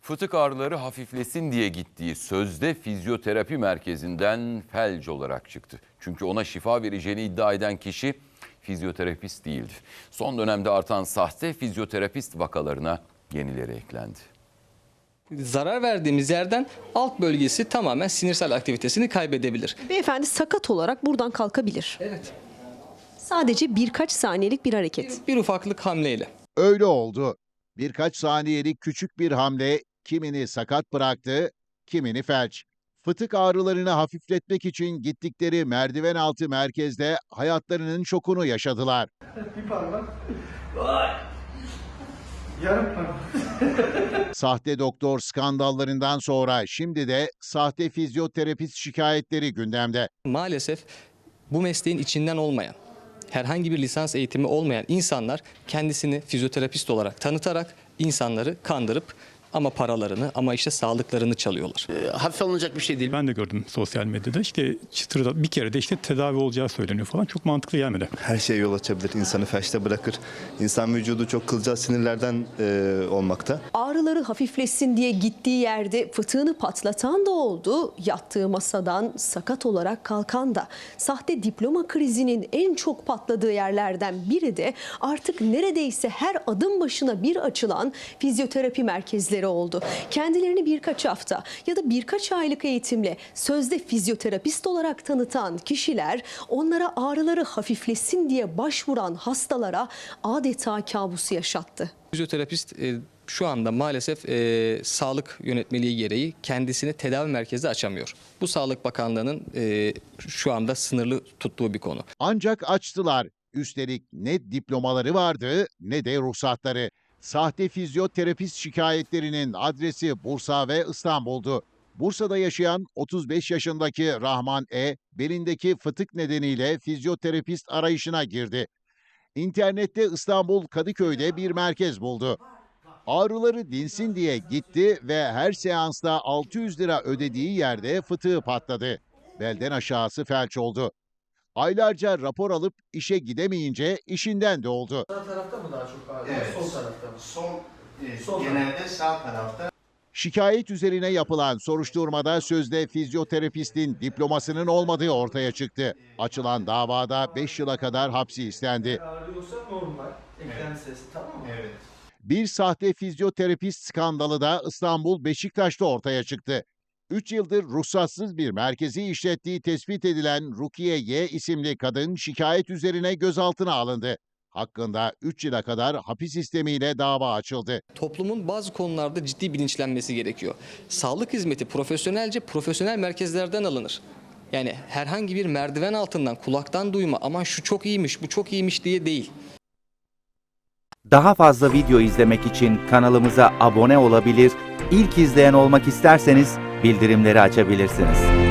Fıtık ağrıları hafiflesin diye gittiği sözde fizyoterapi merkezinden felç olarak çıktı. Çünkü ona şifa vereceğini iddia eden kişi fizyoterapist değildi. Son dönemde artan sahte fizyoterapist vakalarına yenileri eklendi. zarar verdiğimiz yerden alt bölgesi tamamen sinirsel aktivitesini kaybedebilir. Beyefendi sakat olarak buradan kalkabilir. Evet. Sadece birkaç saniyelik bir hareket. Bir ufaklık hamleyle. Öyle oldu. Birkaç saniyelik küçük bir hamle kimini sakat bıraktı, kimini felç. Fıtık ağrılarını hafifletmek için gittikleri merdiven altı merkezde hayatlarının şokunu yaşadılar. Bir parmak. Vay. Yarım parmak. Sahte doktor skandallarından sonra şimdi de sahte fizyoterapist şikayetleri gündemde. Maalesef bu mesleğin içinden olmayan, herhangi bir lisans eğitimi olmayan insanlar kendisini fizyoterapist olarak tanıtarak insanları kandırıp ama paralarını ama işte sağlıklarını çalıyorlar. hafif alınacak bir şey değil. Ben de gördüm sosyal medyada işte çıtırda bir kere de işte tedavi olacağı söyleniyor falan çok mantıklı gelmedi. her şeye yol açabilir, insanı felçte bırakır. İnsan vücudu çok kılcal sinirlerden e, olmakta. Ağrıları hafiflesin diye gittiği yerde fıtığını patlatan da oldu. Yattığı masadan sakat olarak kalkan da. Sahte diploma krizinin en çok patladığı yerlerden biri de artık neredeyse her adım başına bir açılan fizyoterapi merkezleri oldu. Kendilerini birkaç hafta ya da birkaç aylık eğitimle sözde fizyoterapist olarak tanıtan kişiler onlara ağrıları hafiflesin diye başvuran hastalara adeta kabusu yaşattı. Fizyoterapist e, şu anda maalesef e, sağlık yönetmeliği gereği kendisini tedavi merkezi açamıyor. Bu Sağlık Bakanlığı'nın e, şu anda sınırlı tuttuğu bir konu. Ancak açtılar. Üstelik ne diplomaları vardı ne de ruhsatları. Sahte fizyoterapist şikayetlerinin adresi Bursa ve İstanbul'du. Bursa'da yaşayan 35 yaşındaki Rahman E, belindeki fıtık nedeniyle fizyoterapist arayışına girdi. İnternette İstanbul Kadıköy'de bir merkez buldu. Ağrıları dinsin diye gitti ve her seansta 600 lira ödediği yerde fıtığı patladı. Belden aşağısı felç oldu. Aylarca rapor alıp işe gidemeyince işinden de oldu. Sağ tarafta mı daha çok ağrıyor? Evet. Sol tarafta mı? Sol, e, Sol genelde sağ tarafta. Şikayet üzerine yapılan soruşturmada sözde fizyoterapistin diplomasının olmadığı ortaya çıktı. Açılan davada 5 yıla kadar hapsi istendi. Ağrıyorsa normal. Eklem sesi tamam mı? Evet. Bir sahte fizyoterapist skandalı da İstanbul Beşiktaş'ta ortaya çıktı. 3 yıldır ruhsatsız bir merkezi işlettiği tespit edilen Rukiye Y isimli kadın şikayet üzerine gözaltına alındı. Hakkında 3 yıla kadar hapis sistemiyle dava açıldı. Toplumun bazı konularda ciddi bilinçlenmesi gerekiyor. Sağlık hizmeti profesyonelce profesyonel merkezlerden alınır. Yani herhangi bir merdiven altından kulaktan duyma aman şu çok iyiymiş bu çok iyiymiş diye değil. Daha fazla video izlemek için kanalımıza abone olabilir, ilk izleyen olmak isterseniz bildirimleri açabilirsiniz.